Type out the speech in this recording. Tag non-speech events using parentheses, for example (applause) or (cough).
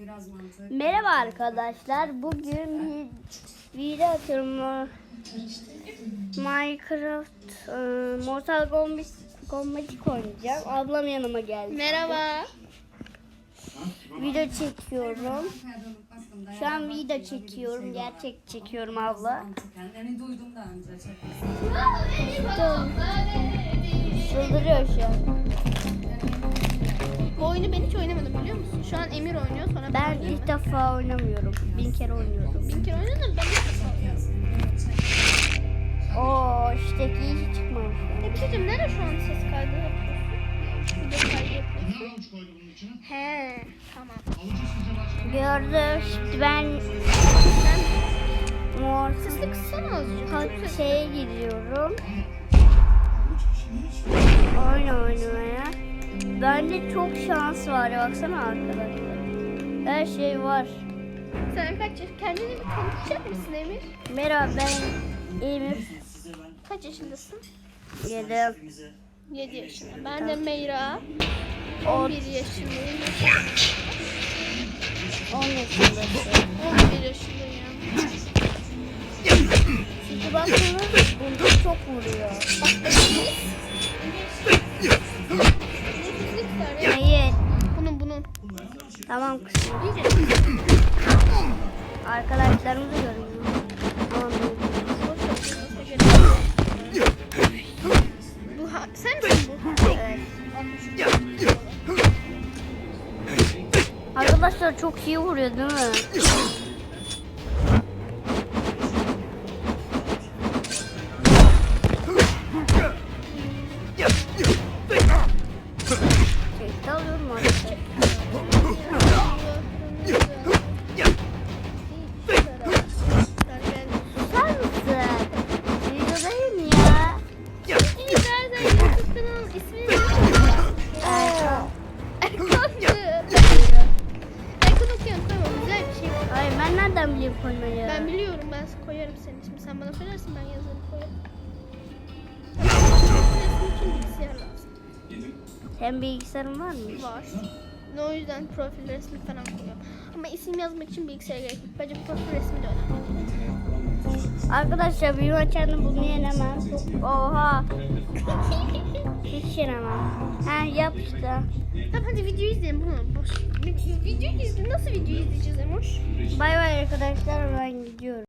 Biraz mantık. Merhaba arkadaşlar. Bugün bir video atıyorum. Minecraft e, Mortal Kombat oynayacağım. Ablam yanıma geldi. Merhaba. Video çekiyorum. Şu an video çekiyorum. Gerçek çekiyorum abla. Yani duydum daha önce. Çıldırıyor şu an. Bu oyunu ben hiç oynamadım biliyor musun? Şu an Emir oynuyor sonra ben, Ben ilk defa oynamıyorum. Bin kere oynuyorum. Bir kere oynadım da ben ilk defa oynuyorum. Oo işteki hiç çıkmamış. E şey diyeceğim, nerede şu an ses kaydı yapıyorsun? Video kaydı yapıyorsun. He tamam. Gördüm. Şimdi ben Mortal Sesini kıssana azıcık. Şeye gidiyorum. Oyun oynamaya. Bende çok şans var baksana arkadaşlar. Her şey var. Sen kaç yaş? Kendini bir tanıtacak mısın Emir? Merhaba ben Emir. Kaç yaşındasın? Yedim. 7 yaşında. Ben de Meyra. On- 11 yaşındayım. 10 yaşındasın. 11 yaşındayım. Çünkü baksana bunda çok vuruyor. Ne Tamam kızım. Arkadaşlarımızı görüyorum. Tamam. Bu sen misin bu? Evet. Arkadaşlar çok iyi vuruyor değil mi? Nereden bileyim koymayı? Ben biliyorum ben koyarım senin ismini. Sen bana söylersin ben yazarım koyarım. Resim için bilgisayar lazım. Senin bilgisayarın var mı? Var. Ne o yüzden profil resmi falan koyuyorum. Ama isim yazmak için bilgisayar gerek yok. Bence profil resmi de önemli. Arkadaşlar bir maçını bunu yenemem. Oha. (laughs) Hiç yenemem. Ha yap işte. Tamam hadi video izleyelim. Bunu boş. Video izle. Nasıl video izleyeceğiz Emoş? Bay bay arkadaşlar ben gidiyorum.